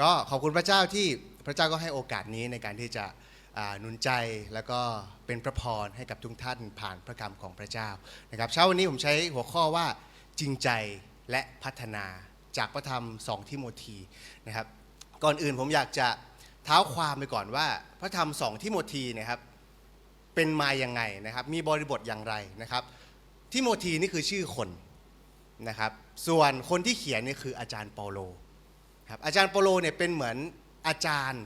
ก็ขอบคุณพระเจ้าที่พระเจ้าก็ให้โอกาสนี้ในการที่จะหนุนใจแล้วก็เป็นพระพรให้กับทุกท่านผ่านพระคำของพระเจ้านะครับเช้าวันนี้ผมใช้หัวข้อว่าจริงใจและพัฒนาจากพระธรรมสองทิโมธีนะครับ ก่อนอื่นผมอยากจะเท้าความไปก่อนว่า พระธรรมสองทิโมธีนะครับเป็นมาอยังไงนะครับ มีบริบทอย่างไรนะครับทิโมธีนี่คือชื่อคนนะครับ ส่วนคนที่เขียนนี่คืออาจารย์เปาโล ครับอาจารย์เปโลเนี่ยเป็นเหมือนอาจารย์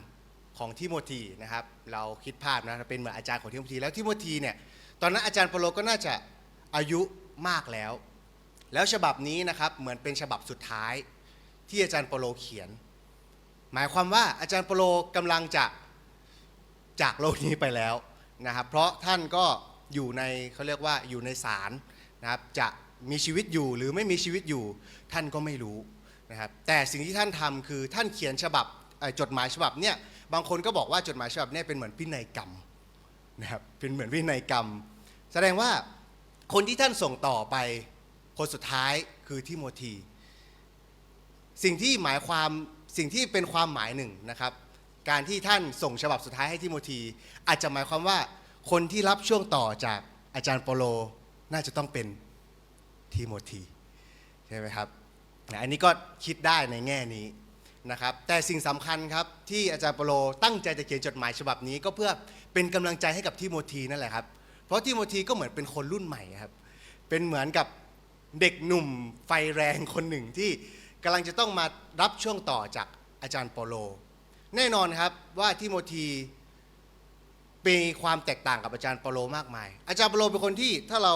ของทิโมธีนะครับ เราคิดภาพนะเป็นเหมือนอาจารย์ของทิโมธีแล้วทิโมธีเนี่ยตอนนั้นอาจารย์เปโลก็น่าจะอายุมากแล้ว แล้วฉบับนี้นะครับเหมือนเป็นฉบับสุดท้ายที่อาจารย์เปโลเขียน หมายความว่าอาจารย์เปโลกำลังจะจากโลกนี้ไปแล้วนะครับ เพราะท่านก็อยู่ในเขาเรียกว่าอยู่ในศาลนะครับจะมีชีวิตอยู่หรือไม่มีชีวิตอยู่ท่านก็ไม่รู้ นะครับแต่สิ่งที่ท่านทำคือท่านเขียนฉบับจดหมายฉบับเนี่ยบางคนก็บอกว่าจดหมายฉบับเนี้เป็นเหมือนพินัยกรรมนะครับเป็นเหมือนพินัยกรรม แสดงว่าคนที่ท่านส่งต่อไปคนสุดท้ายคือทิโมธีสิ่งที่หมายความสิ่งที่เป็นความหมายหนึ่งนะครับ การที่ท่านส่งฉบับสุดท้ายให้ทิโมธีอาจจะหมายความว่าคนที่รับช่วงต่อจากอาจารย์เปโลน่าจะต้องเป็นทิโมธีใช่ไหมครับ นะอันนี้ก็คิดได้ในแง่นี้นะครับ แต่สิ่งสำคัญครับที่อาจารย์เปโลตั้งใจจะเขียนจดหมายฉบับนี้ก็เพื่อเป็นกำลังใจให้กับทิโมธีนั่นแหละครับ เพราะทิโมธีก็เหมือนเป็นคนรุ่นใหม่ครับ เป็นเหมือนกับเด็กหนุ่มไฟแรงคนหนึ่งที่กำลังจะต้องมารับช่วงต่อจากอาจารย์เปโล แน่นอนครับว่าทิโมธีมีความแตกต่างกับอาจารย์เปโลมากมาย อาจารย์เปโลเป็นคนที่ถ้าเรา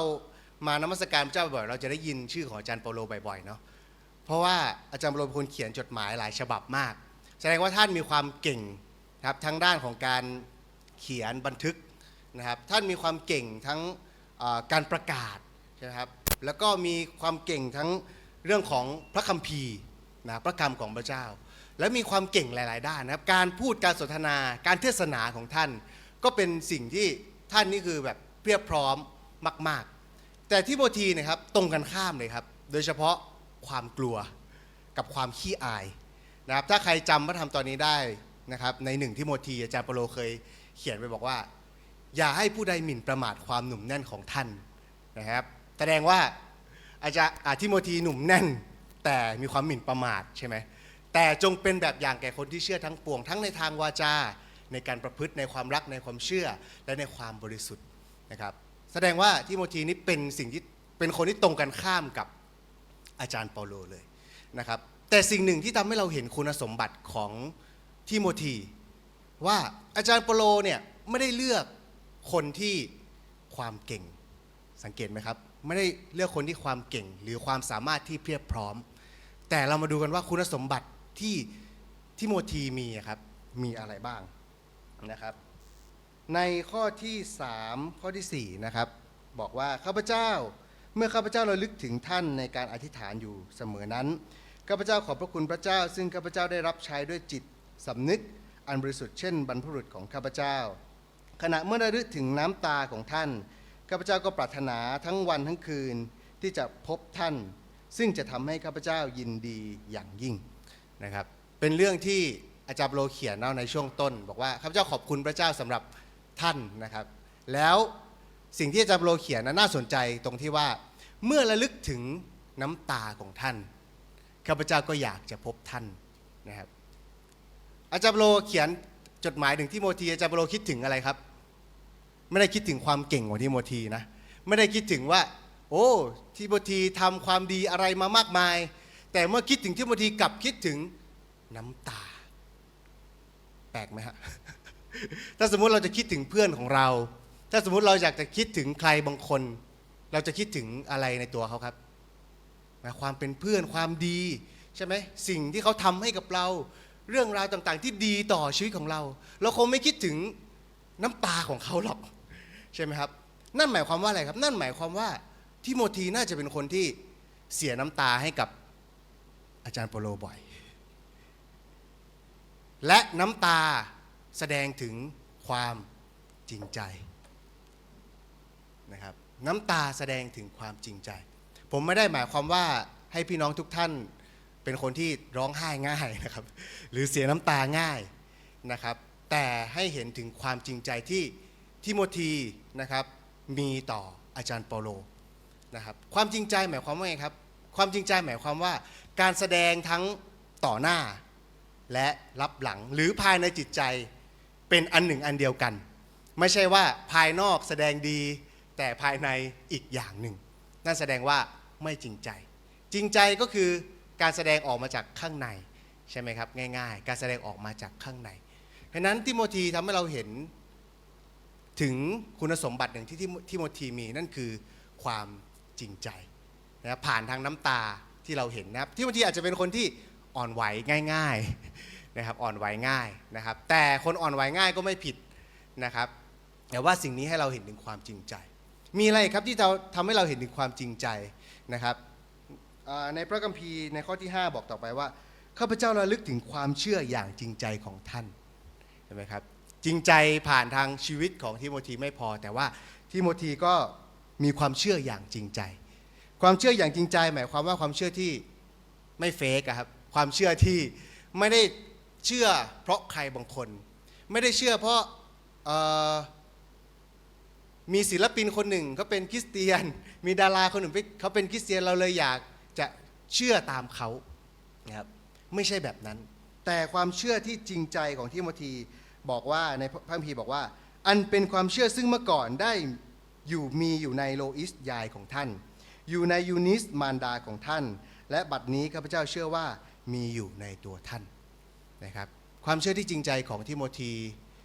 มานมัสการพระเจ้าบ่อยเราจะได้ยินชื่อของอาจารย์เปโลบ่อยๆเนาะ เพราะว่าอาจารย์เปาโลเป็นคนเขียนจดหมายหลายฉบับมาก แสดงว่าท่านมีความเก่งนะครับทั้งด้านของการเขียนบันทึกนะครับ ท่านมีความเก่งทั้งการประกาศใช่ไหมครับ แล้วก็มีความเก่งทั้งเรื่องของพระคัมภีร์นะพระคำของพระเจ้า และมีความเก่งหลาย ๆ ด้านนะครับ การพูดการสนทนาการเทศนาของท่าน ก็เป็นสิ่งที่ท่านนี่คือแบบเพียบพร้อมมาก ๆ แต่ที่โมธีนะครับตรงกันข้ามเลยครับ โดยเฉพาะ ความกลัวกับความขี้อายนะครับถ้าใครจำพระธรรมตอนนี้ได้นะครับในหนึ่งที่โมธีอาจารย์เปโลเคยเขียนไปบอกว่า อย่าให้ผู้ใดหมิ่นประมาทความหนุ่มแน่นของท่านนะครับแสดงว่าอาจารย์อาทิโมธีหนุ่มแน่น แต่มีความหมิ่นประมาทใช่ไหมแต่จงเป็นแบบอย่างแก่คนที่เชื่อทั้งปวง ทั้งในทางวาจาในการประพฤติในความรักในความเชื่อและในความบริสุทธิ์นะครับแสดงว่าทิโมธีนี้เป็นสิ่งที่เป็นคนที่ตรงกันข้ามกับ อาจารย์เปาโลเลยนะครับแต่สิ่งหนึ่งที่ทำให้เราเห็นคุณสมบัติของทิโมธีว่าอาจารย์เปาโลเนี่ยไม่ได้เลือกคนที่ความเก่งสังเกตไหมครับ ไม่ได้เลือกคนที่ความเก่ง หรือความสามารถที่เพียบพร้อม แต่เรามาดูกันว่าคุณสมบัติที่ทิโมธีมีครับมีอะไรบ้างนะครับ ในข้อที่ 3 ข้อทีสี่4 นะครับ บอกว่าข้าพเจ้า เมื่อข้าพเจ้าระลึกถึงท่านในการอธิษฐานอยู่เสมอนั้นข้าพเจ้าขอบพระคุณพระเจ้า ซึ่งข้าพเจ้าได้รับใช้ด้วยจิตสำนึกอันบริสุทธิ์เช่นบรรพบุรุษของข้าพเจ้า ขณะเมื่อระลึกถึงน้ำตาของท่านข้าพเจ้าก็ปรารถนาทั้งวันทั้งคืนที่จะพบท่าน ซึ่งจะทำให้ข้าพเจ้ายินดีอย่างยิ่งนะครับ เป็นเรื่องที่อาจารย์โลเขียนเอาในช่วงต้น บอกว่าข้าพเจ้าขอบคุณพระเจ้าสำหรับท่านนะครับ แล้ว สิ่งที่อาจารย์เปโลเขียนนะน่าสนใจตรงที่ว่า เมื่อระลึกถึงน้ำตาของท่านข้าพเจ้าก็อยากจะพบท่านนะครับ อาจารย์เปโลเขียนจดหมายถึงทิโมธีอาจารย์เปโลคิดถึงอะไรครับ ไม่ได้คิดถึงความเก่งของทิโมธีนะไม่ได้คิดถึงว่า โอ้ทิโมธีทำความดีอะไรมามากมาย แต่เมื่อคิดถึงทิโมธีกลับคิดถึงน้ำตา แปลกไหมฮะถ้าสมมุติเราจะคิดถึงเพื่อนของเรา ถ้าสมมุติเราอยากจะคิดถึงใครบางคน เราจะคิดถึงอะไรในตัวเขาครับความเป็นเพื่อนความดีใช่ไหมสิ่งที่เขาทำให้กับเรา เรื่องราวต่างๆ ที่ดีต่อชีวิตของเรา เราคงไม่คิดถึงน้ำตาของเขาหรอกใช่ไหมครับ นั่นหมายความว่าอะไรครับ นั่นหมายความว่าทิโมธีน่าจะเป็นคนที่เสียน้ำตาให้กับอาจารย์เปโลบ่อย และน้ำตาแสดงถึงความจริงใจ นะครับน้ำตาแสดงถึงความจริงใจ ผมไม่ได้หมายความว่าให้พี่น้องทุกท่านเป็นคนที่ร้องไห้ง่ายนะครับ หรือเสียน้ำตาง่ายนะครับ แต่ให้เห็นถึงความจริงใจที่ทิโมธีนะครับมีต่ออาจารย์เปาโลนะครับความจริงใจหมายความว่าไงครับ ความจริงใจหมายความว่า การแสดงทั้งต่อหน้า และรับหลังหรือภายในจิตใจเป็นอันหนึ่งอันเดียวกัน ไม่ใช่ว่าภายนอกแสดงดี แต่ภายในอีกอย่างหนึ่ง นั่นแสดงว่าไม่จริงใจ จริงใจก็คือการแสดงออกมาจากข้างในใช่ไหมครับง่าย ๆ การแสดงออกมาจากข้างในเพราะนั้นทิโมธีทำให้เราเห็นถึงคุณสมบัติหนึ่งที่ทิโมธีมีนั่นคือความจริงใจนะครับผ่านทางน้ำตาที่เราเห็นนะครับทิโมธีอาจจะเป็นคนที่อ่อนไหวง่าย ๆนะครับอ่อนไหวง่ายนะครับ แต่คนอ่อนไหวง่ายก็ไม่ผิดนะครับแต่ว่าสิ่งนี้ให้เราเห็นถึงความจริงใจ มีอะไรครับที่เราทำให้เราเห็นถึงความจริงใจนะครับในพระคัมภีร์ในข้อที่ 5 บอกต่อไปว่าข้าพเจ้าระลึกถึงความเชื่ออย่างจริงใจของท่านใช่ไหมครับจริงใจผ่านทางชีวิตของทิโมธีไม่พอ แต่ว่าทิโมธีก็มีความเชื่ออย่างจริงใจ ความเชื่ออย่างจริงใจ หมายความว่าความเชื่อที่ไม่เฟกครับความเชื่อที่ไม่ได้เชื่อเพราะใครบางคน ไม่ได้เชื่อเพราะ มีศิลปินคนหนึ่งเขาเป็นคริสเตียน มีดาราคนหนึ่งเขาเป็นคริสเตียนเราเลยอยากจะเชื่อตามเขานะครับไม่ใช่แบบนั้น แต่ความเชื่อที่จริงใจของทิโมธีบอกว่าในพระคัมภีร์บอกว่า อันเป็นความเชื่อซึ่งเมื่อก่อนได้อยู่มีอยู่ในโลอิสยายของท่าน อยู่ในยูนิสมารดาของท่าน และบัดนี้ข้าพเจ้าเชื่อว่ามีอยู่ในตัวท่านนะครับความเชื่อที่จริงใจของทิโมธี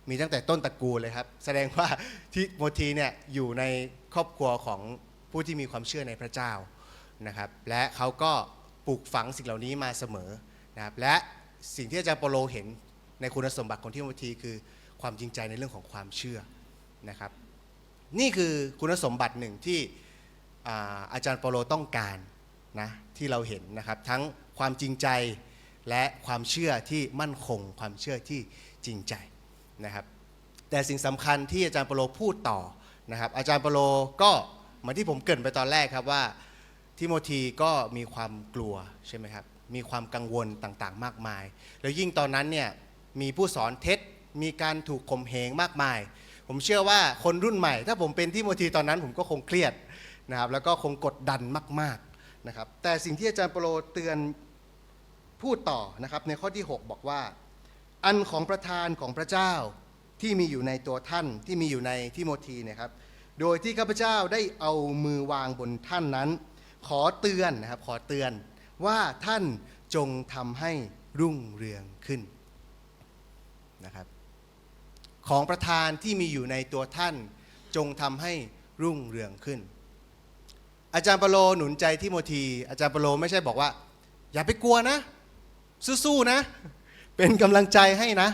มีตั้งแต่ต้นตระกูลเลยครับ แสดงว่าทิโมธีเนี่ยอยู่ในครอบครัวของผู้ที่มีความเชื่อในพระเจ้านะครับ และเขาก็ปลูกฝังสิ่งเหล่านี้มาเสมอนะครับ และสิ่งที่อาจารย์เปโลเห็นในคุณสมบัติของทิโมธีคือความจริงใจในเรื่องของความเชื่อนะครับ นี่คือคุณสมบัติหนึ่งที่อาอาจารย์เปโลต้องการนะที่เราเห็นนะครับ ทั้งความจริงใจและความเชื่อที่มั่นคง ความเชื่อที่จริงใจ นะครับแต่สิ่งสำคัญที่อาจารย์ปโลพูดต่อนะครับอาจารย์ปโลก็เหมือนที่ผมเกริ่นไปตอนแรกครับว่าทิโมธีก็มีความกลัวใช่ไหมครับมีความกังวลต่างๆ มากมาย แล้วยิ่งตอนนั้นเนี่ยมีผู้สอนเท็จมีการถูกข่มเหงมากมาย ผมเชื่อว่าคนรุ่นใหม่ ถ้าผมเป็นทิโมธีตอนนั้นผมก็คงเครียดนะครับแล้วก็คงกดดันมากๆนะครับแต่สิ่งที่อาจารย์ปโลเตือนพูดต่อนะครับในข้อที่ 6 บอกว่า อันของประธานของพระเจ้าที่มีอยู่ในตัวท่านที่มีอยู่ในทิโมธีเนะครับ โดยที่ข้าพเจ้าได้เอามือวางบนท่านนั้น ขอเตือนนะครับขอเตือนว่าท่านจงทำให้รุ่งเรืองขึ้นนะครับของประธานที่มีอยู่ในตัวท่านจงทำให้รุ่งเรืองขึ้น อาจารย์เปโลหนุนใจทิโมธีอาจารย์เปโลไม่ใช่บอกว่า อย่าไปกลัวนะ สู้ๆนะ เป็นกำลังใจให้นะ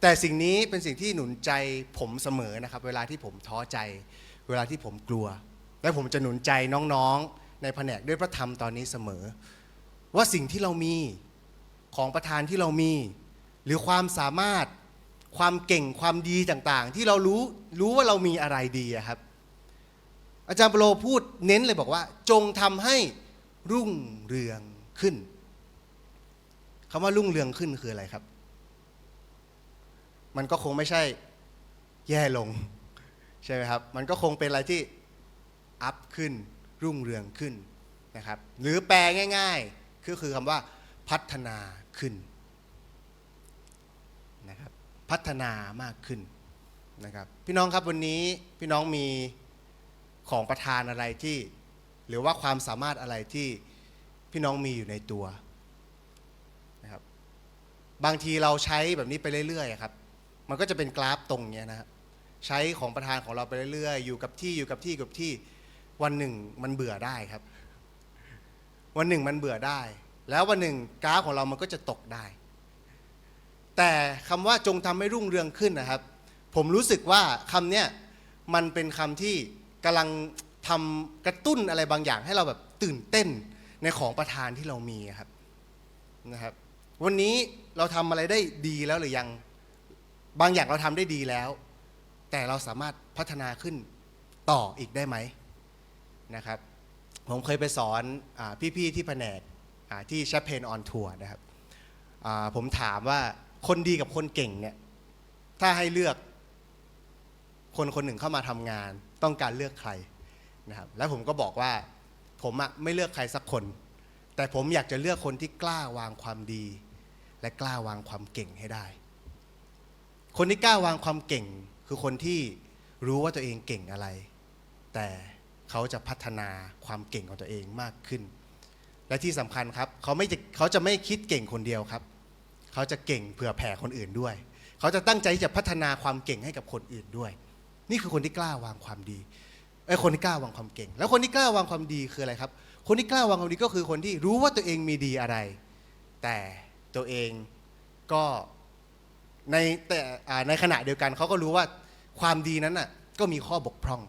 แต่สิ่งนี้เป็นสิ่งที่หนุนใจผมเสมอนะครับ เวลาที่ผมท้อใจ เวลาที่ผมกลัว และผมจะหนุนใจน้องๆ ในแผนกด้วยพระธรรมตอนนี้เสมอ ว่าสิ่งที่เรามีของประธานที่เรามี หรือความสามารถความเก่งความดีต่างๆ ที่เรารู้รู้ว่าเรามีอะไรดีครับ อาจารย์เปโลพูดเน้นเลยบอกว่า จงทำให้รุ่งเรืองขึ้น คำว่ารุ่งเรืองขึ้นคืออะไรครับ มันก็คงไม่ใช่แย่ลง ใช่ไหมครับ มันก็คงเป็นอะไรที่อัพขึ้น รุ่งเรืองขึ้นนะครับ หรือแปลง่าย ๆ ก็คือคำว่าพัฒนาขึ้นนะครับพัฒนามากขึ้นนะครับ พี่น้องครับวันนี้พี่น้องมีของประทานอะไรที่ หรือว่าความสามารถอะไรที่พี่น้องมีอยู่ในตัว บางทีเราใช้แบบนี้ไปเรื่อยๆครับ มันก็จะเป็นกราฟตรงเนี้ยนะครับใช้ของประธานของเราไปเรื่อยๆ อยู่กับที่อยู่กับที่กับที่วันหนึ่งมันเบื่อได้ครับ วันหนึ่งมันเบื่อได้ แล้ววันหนึ่งกราฟของเรามันก็จะตกได้ แต่คำว่าจงทำให้รุ่งเรืองขึ้นนะครับ ผมรู้สึกว่าคำเนี้ยมันเป็นคำที่กำลังทำกระตุ้นอะไรบางอย่างให้เราแบบตื่นเต้นในของประทานที่เรามีครับนะครับ วันนี้ เราทำอะไรได้ดีแล้วหรือยัง บางอย่างเราทำได้ดีแล้ว แต่เราสามารถพัฒนาขึ้นต่ออีกได้ไหมนะครับ ผมเคยไปสอนอพี่ๆที่แผนกที่แชปเพนออนทัวร์นะครับผมถามว่าคนดีกับคนเก่งเนี่ยถ้าให้เลือกคนคนหนึ่งเข้ามาทำงาน ต้องการเลือกใครนะครับแล้วผมก็บอกว่าผมอะไม่เลือกใครสักคน แต่ผมอยากจะเลือกคนที่กล้าวางความดี และกล้าวางความเก่งให้ได้ คนที่กล้าวางความเก่ง คือคนที่รู้ว่าตัวเองเก่งอะไร แต่เขาจะพัฒนาความเก่งของตัวเองมากขึ้น และที่สำคัญครับเขาไม่จะเขาจะไม่คิดเก่งคนเดียวครับ เขาจะเก่งเผื่อแผ่คนอื่นด้วย เขาจะตั้งใจที่จะพัฒนาความเก่งให้กับคนอื่นด้วย นี่คือคนที่กล้าวางความดีไอ้คนที่กล้าวางความเก่ง แล้วคนที่กล้าวางความดีคืออะไรครับ คนที่กล้าวางความดีก็คือคนที่รู้ว่าตัวเองมีดีอะไร แต่ ตัวเองก็ในแต่ในขณะเดียวกันเขาก็รู้ว่าความดีนั้นน่ะก็มีข้อบกพร่อง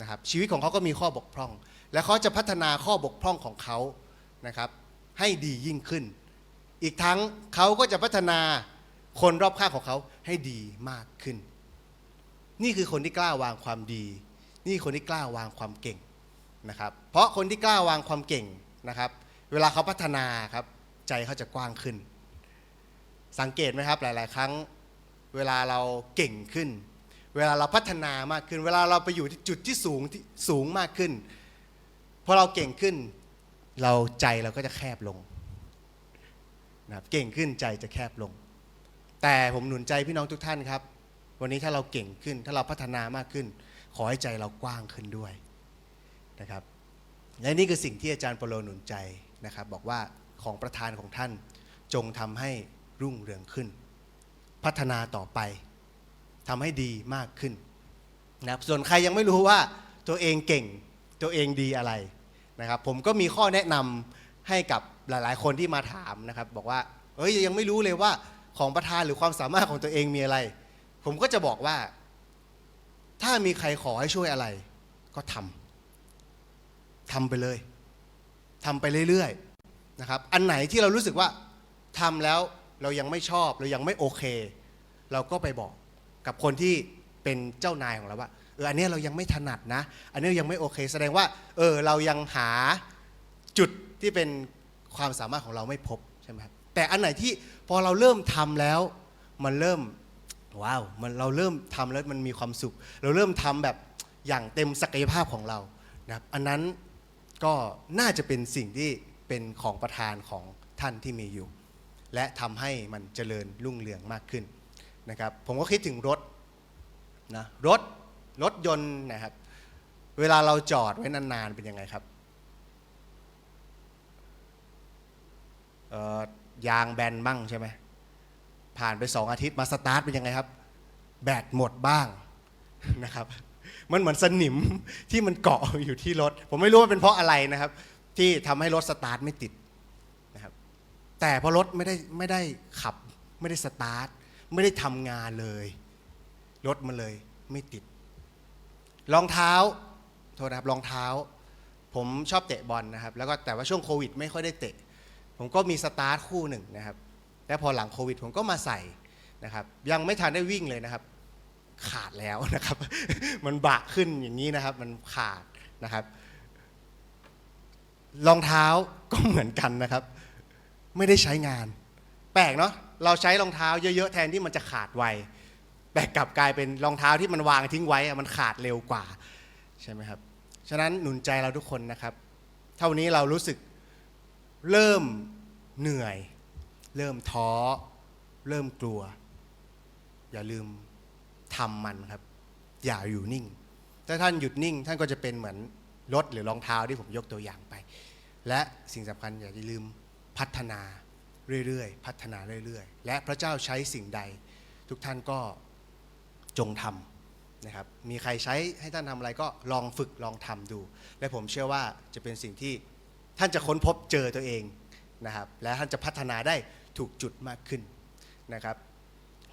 นะครับชีวิตของเขาก็มีข้อบกพร่อง และเขาจะพัฒนาข้อบกพร่องของเขานะครับให้ดียิ่งขึ้น อีกทั้งเขาก็จะพัฒนาคนรอบข้างของเขาให้ดีมากขึ้น นี่คือคนที่กล้าวางความดี นี่คนที่กล้าวางความเก่งนะครับ เพราะคนที่กล้าวางความเก่งนะครับ เวลาเขาพัฒนาครับใจเขาจะกว้างขึ้น สังเกตไหมครับหลาย ๆ ครั้งเวลาเราเก่งขึ้น เวลาเราพัฒนามากขึ้น เวลาเราไปอยู่ที่จุดที่สูงที่สูงมากขึ้นพอเราเก่งขึ้น เราใจเราก็จะแคบลงนะครับเก่งขึ้นใจจะแคบลง แต่ผมหนุนใจพี่น้องทุกท่านครับ วันนี้ถ้าเราเก่งขึ้น ถ้าเราพัฒนามากขึ้น ขอให้ใจเรากว้างขึ้นด้วยนะครับ และนี่คือสิ่งที่อาจารย์ปโลหนุนใจนะครับ บอกว่าของประธานของท่านจงทำให้ รุ่งเรืองขึ้น พัฒนาต่อไปทำให้ดีมากขึ้นนะครับส่วนใครยังไม่รู้ว่าตัวเองเก่งตัวเองดีอะไรนะครับผมก็มีข้อแนะนำให้กับหลาย ๆ คนที่มาถามนะครับ บอกว่าเอ้ยยังไม่รู้เลยว่าของประธานหรือความสามารถของตัวเองมีอะไร ผมก็จะบอกว่า ถ้ามีใครขอให้ช่วยอะไร ก็ทำทำไปเลยทำไปเรื่อย ๆ นะครับ อันไหนที่เรารู้สึกว่าทำแล้ว เรายังไม่ชอบเรายังไม่โอเค เราก็ไปบอกกับคนที่เป็นเจ้านายของเราว่าเอออันนี้เรายังไม่ถนัดนะ อันนี้ยังไม่โอเค แสดงว่าเออเรายังหาจุดที่เป็นความสามารถของเราไม่พบใช่ไหมครับแต่อันไหนที่พอเราเริ่มทำแล้ว มันเริ่มว้าวมันเราเริ่มทำแล้วมันมีความสุข เราเริ่มทำแบบอย่างเต็มศักยภาพของเรานะครับอันนั้นก็น่าจะเป็นสิ่งที่เป็นของประธานของท่านที่มีอยู่ และทำให้มันเจริญรุ่งเรืองมากขึ้นนะครับผมก็คิดถึงรถนะรถรถยนต์นะครับ เวลาเราจอดไว้นานๆเป็นยังไงครับยางแบนบ้างใช่ไหมผ่านไปสองอาทิตย์มาสตาร์ทเป็นยังไงครับ แบตหมดบ้างนะครับ มันเหมือนสนิมที่มันเกาะอยู่ที่รถ ผมไม่รู้ว่าเป็นเพราะอะไรนะครับ ที่ทำให้รถสตาร์ทไม่ติด แต่พอรถไม่ได้ไม่ได้ขับ ไม่ได้สตาร์ทไม่ได้ทำงานเลย รถมันเลยไม่ติด รองเท้าโทษนะครับรองเท้า ผมชอบเตะบอลนะครับ แล้วก็แต่ว่าช่วงโควิด ไม่ค่อยได้เตะ ผมก็มีสตาร์ทคู่หนึ่งนะครับแล้วพอหลังโควิด ผมก็มาใส่นะครับ ยังไม่ทันได้วิ่งเลยนะครับ ขาดแล้วนะครับ มันบะขึ้นอย่างนี้นะครับ มันขาดนะครับ รองเท้าก็เหมือนกันนะครับ ไม่ได้ใช้งาน แปลกเนาะเราใช้รองเท้าเยอะๆแทนที่มันจะขาดไวแต่กลับกลายเป็นรองเท้าที่มันวางทิ้งไว้มันขาดเร็วกว่าใช่ไหมครับฉะนั้นหนุนใจเราทุกคนนะครับ เท่านี้เรารู้สึกเริ่มเหนื่อย เริ่มท้อ เริ่มกลัว อย่าลืมทำมันครับ อย่าอยู่นิ่ง ถ้าท่านหยุดนิ่ง ท่านก็จะเป็นเหมือนรถหรือรองเท้าที่ผมยกตัวอย่างไป และสิ่งสำคัญอย่าลืม พัฒนาเรื่อยๆ พัฒนาเรื่อยๆ และพระเจ้าใช้สิ่งใด ทุกท่านก็จงทำนะครับ มีใครใช้ให้ท่านทำอะไรก็ลองฝึกลองทำดู และผมเชื่อว่าจะเป็นสิ่งที่ท่านจะค้นพบเจอตัวเองนะครับ และท่านจะพัฒนาได้ถูกจุดมากขึ้นนะครับ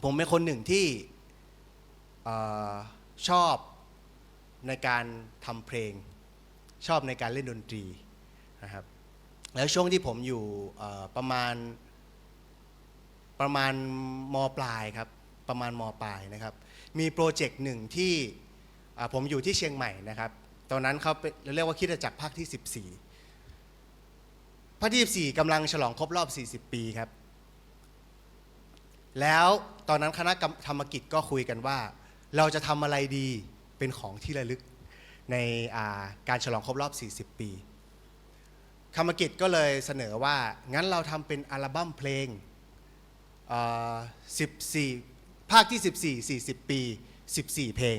ผมเป็นคนหนึ่งที่อชอบในการทำเพลง ชอบในการเล่นดนตรีนะครับ แล้วช่วงที่ผมอยู่ประมาณประมาณมปลายครับประมาณมปลายนะครับ มีโปรเจกต์หนึ่งที่ผมอยู่ที่เชียงใหม่นะครับ ตอนนั้นเขาเรียกว่าคิดจักรภาคที่ 14พระที่ 14กำลังฉลองครบรอบ 40 ปีครับ แล้วตอนนั้นคณะธรรมกิจก็คุยกันว่า เราจะทำอะไรดีเป็นของที่ระลึกในการฉลองครบรอบ 40 ปี ธรรมกิจก็เลยเสนอว่า งั้นเราทำเป็นอัลบั้มเพลง14 ภาคที่ 14 40 ปี 14 เพลง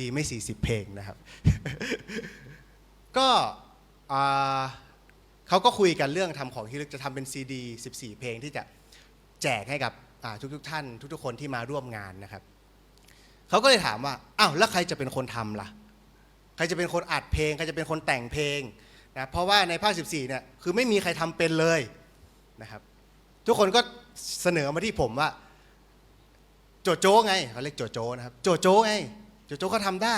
ดีไม่ 40 เพลงนะครับ ก็เขาก็คุยกันเรื่องทำของที่ลึกจะทำเป็นซีดี14 เพลงที่จะแจกให้กับทุกๆท่าน ทุกๆคนที่มาร่วมงานนะครับ เขาก็เลยถามว่า อ้าว แล้วใครจะเป็นคนทำล่ะ ใครจะเป็นคนอัดเพลง ใครจะเป็นคนแต่งเพลง นะเพราะว่าในภาค 14เนี่ยคือไม่มีใครทำเป็นเลยนะครับทุกคนก็เสนอมาที่ผมว่าโจโจ้ไงเขาเรียกโจโจ้นะครับโจโจ้ไงโจโจ้เขาทำได้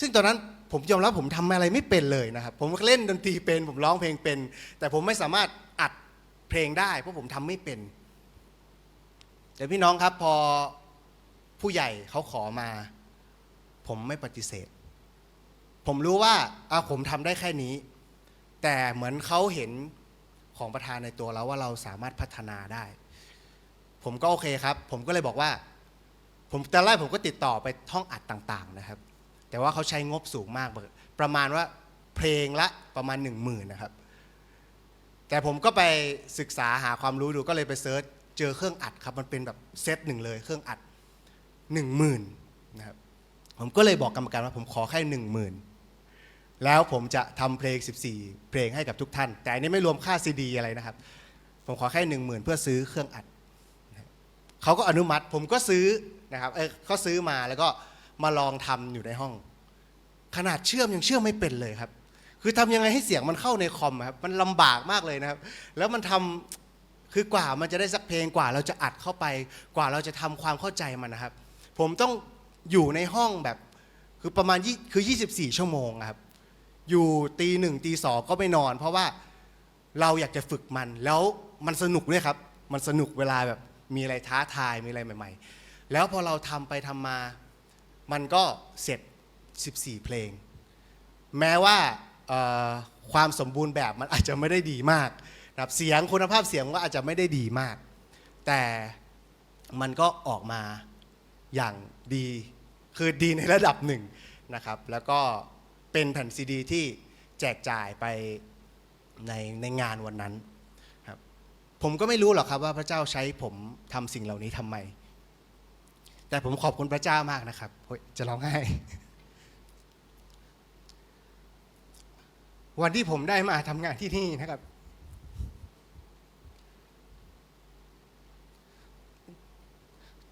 ซึ่งตอนนั้นผมยอมรับผมทำอะไรไม่เป็นเลยนะครับ ผมเล่นดนตรีเป็นผมร้องเพลงเป็น แต่ผมไม่สามารถอัดเพลงได้ เพราะผมทำไม่เป็นแต่พี่น้องครับพอผู้ใหญ่เขาขอมา ผมไม่ปฏิเสธ ผมรู้ว่าอะผมทำได้แค่นี้ แต่เหมือนเขาเห็นของประธานในตัวเราว่าเราสามารถพัฒนาได้ ผมก็โอเคครับ ผมก็เลยบอกว่า ผมแต่แรกผมก็ติดต่อไปท่องอัดต่างๆนะครับ แต่ว่าเขาใช้งบสูงมากประมาณว่าเพลงละประมาณหนึ่งหมื่นนะครับ แต่ผมก็ไปศึกษาหาความรู้ดูก็เลยไปเซิร์ชเจอเครื่องอัดครับ มันเป็นแบบเซตหนึ่งเลยเครื่องอัดหนึ่งหมื่นนะครับผมก็เลยบอกกรรมการว่าผมขอแค่หนึ่งหมื่น แล้วผมจะทำเพลง 14 เพลงให้กับทุกท่าน แต่อันนี้ไม่รวมค่าซีดีอะไรนะครับ ผมขอแค่หนึ่งหมื่นเพื่อซื้อเครื่องอัด เขาก็อนุมัติผมก็ซื้อนะครับเออเขาซื้อมาแล้วก็มาลองทำอยู่ในห้อง ขนาดเชื่อมยังเชื่อมไม่เป็นเลยครับ คือทำยังไงให้เสียงมันเข้าในคอมครับมันลำบากมากเลยนะครับ แล้วมันทำคือกว่ามันจะได้สักเพลงกว่า เราจะอัดเข้าไปกว่าเราจะทำความเข้าใจมันนะครับ ผมต้องอยู่ในห้องแบบคือประมาณยี่คือ 24 ชั่วโมงครับ อยู่ตีหนึ่งตีสองก็ไม่นอน เพราะว่าเราอยากจะฝึกมัน แล้วมันสนุกด้วยครับ มันสนุกเวลาแบบมีอะไรท้าทายมีอะไรใหม่ ๆ แล้วพอเราทำไปทำมา มันก็เสร็จ 14 เพลง แม้ว่าความสมบูรณ์แบบมันอาจจะไม่ได้ดีมากนะครับเสียงคุณภาพเสียงก็อาจจะไม่ได้ดีมาก แต่มันก็ออกมาอย่างดี คือดีในระดับหนึ่งนะครับ แล้วก็ เป็นแผ่นซีดี ที่แจกจ่ายไปในในงานวันนั้นครับผมก็ไม่รู้หรอกครับว่าพระเจ้าใช้ผมทำสิ่งเหล่านี้ทำไม แต่ผมขอบคุณพระเจ้ามากนะครับจะร้องไห้วันที่ผมได้มาทำงานที่นี่นะครับ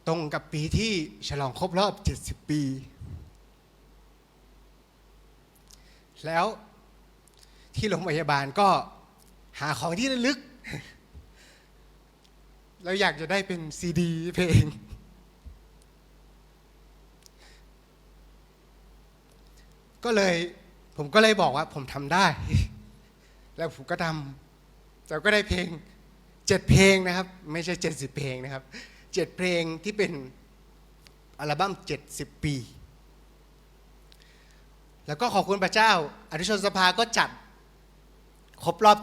ตรงกับปีที่ฉลองครบรอบ 70 ปี แล้วที่โรงพยาบาลก็หาของที่ระลึก เราอยากจะได้เป็นซีดีเพลง ก็เลยผมก็เลยบอกว่าผมทำได้ แล้วผมก็ทำแต่ก็ได้เพลงเจ็ดเพลงนะครับ ไม่ใช่เจ็ดสิบเพลงนะครับเจ็ดเพลงที่เป็นอัลบั้มเจ็ดสิบปี แล้วก็ขอบคุณพระเจ้า อนุชนสภาก็จัดครบรอบ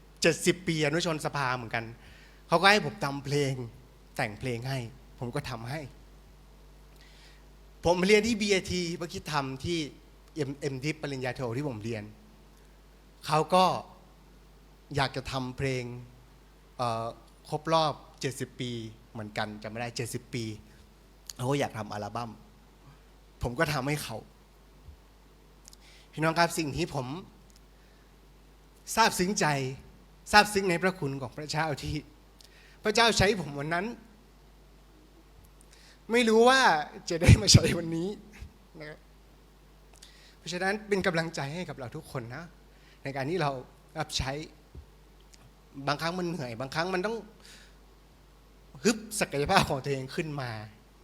70 70 ปีอนุชนสภาเหมือนกัน เขาก็ให้ผมทำเพลงแต่งเพลงให้ ผมก็ทำให้ ผมเรียนที่ BAT เมื่อกี้ทำที่ MD ปริญญาโทที่ผมเรียน เขาก็อยากจะทำเพลงครบรอบ 70 ปีเหมือนกันจำไม่ได้ 70 ปีเขาก็อยากทำอัลบั้มผมก็ทำให้เขา พี่น้องครับสิ่งที่ผมซาบซึ้งใจซาบซึ้งในพระคุณของพระเจ้าที่ พระเจ้าใช้ผมวันนั้น ไม่รู้ว่าจะได้มาใช้วันนี้นะครับเพราะฉะนั้นเป็นกำลังใจให้กับเราทุกคนนะ ในการที่เรารับใช้บางครั้งมันเหนื่อย บางครั้งมันต้องฮึบศักยภาพของตัวเองขึ้นมา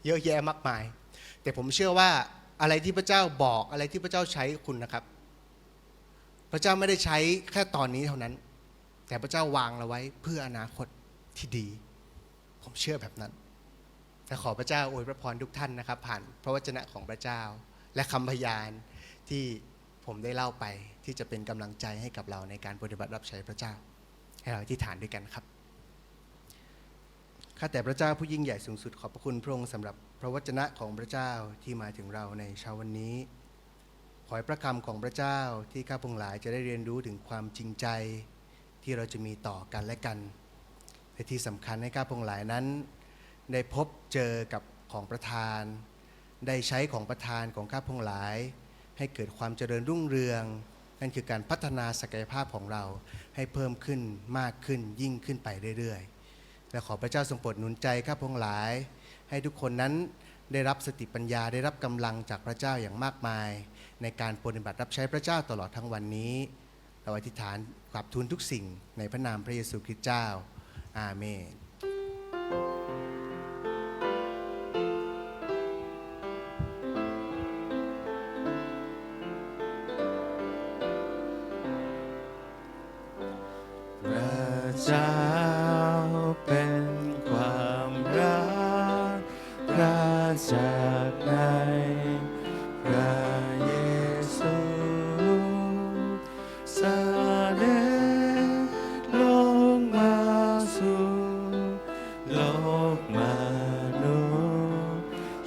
เยอะแยะมากมาย แต่ผมเชื่อว่า อะไรที่พระเจ้าบอกอะไรที่พระเจ้าใช้คุณนะครับ พระเจ้าไม่ได้ใช้แค่ตอนนี้เท่านั้น แต่พระเจ้าวางเราไว้เพื่ออนาคตที่ดี ผมเชื่อแบบนั้น แต่ขอพระเจ้าอวยพระพรทุกท่านนะครับ ผ่านพระวจนะของพระเจ้า และคำพยานที่ผมได้เล่าไปที่จะเป็นกำลังใจให้กับเราในการปฏิบัติรับใช้พระเจ้า ให้เราอธิษฐานด้วยกันครับ ข้าแต่พระเจ้าผู้ยิ่งใหญ่สูงสุดขอบพระคุณพระองค์สำหรับพระวจนะของพระเจ้าที่มาถึงเราในเช้าวันนี้ ขอให้พระคำของพระเจ้าที่ข้าพงหลายจะได้เรียนรู้ถึงความจริงใจ ที่เราจะมีต่อกันและกันและที่สำคัญให้ข้าพงหลายนั้น ได้พบเจอกับของประธาน ได้ใช้ของประธานของข้าพงหลาย ให้เกิดความเจริญรุ่งเรืองนั่นคือการพัฒนาศักยภาพของเราให้เพิ่มขึ้นมากขึ้นยิ่งขึ้นไปเรื่อยๆ และขอพระเจ้าทรงโปรดหนุนใจข้าพงหลาย ให้ทุกคนนั้นได้รับสติปัญญาได้รับกำลังจากพระเจ้าอย่างมากมาย ในการปฏิบัติรับใช้พระเจ้าตลอดทั้งวันนี้ เราอธิษฐานกราบทูลทุกสิ่งในพระนามพระเยซูคริสต์เจ้า อาเมน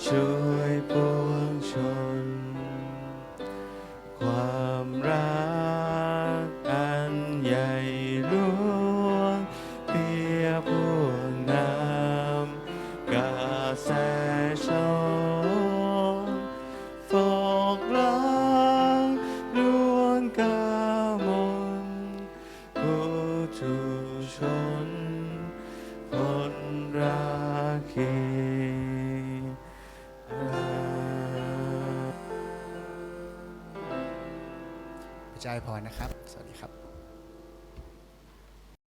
ย์ สวัสดีครับ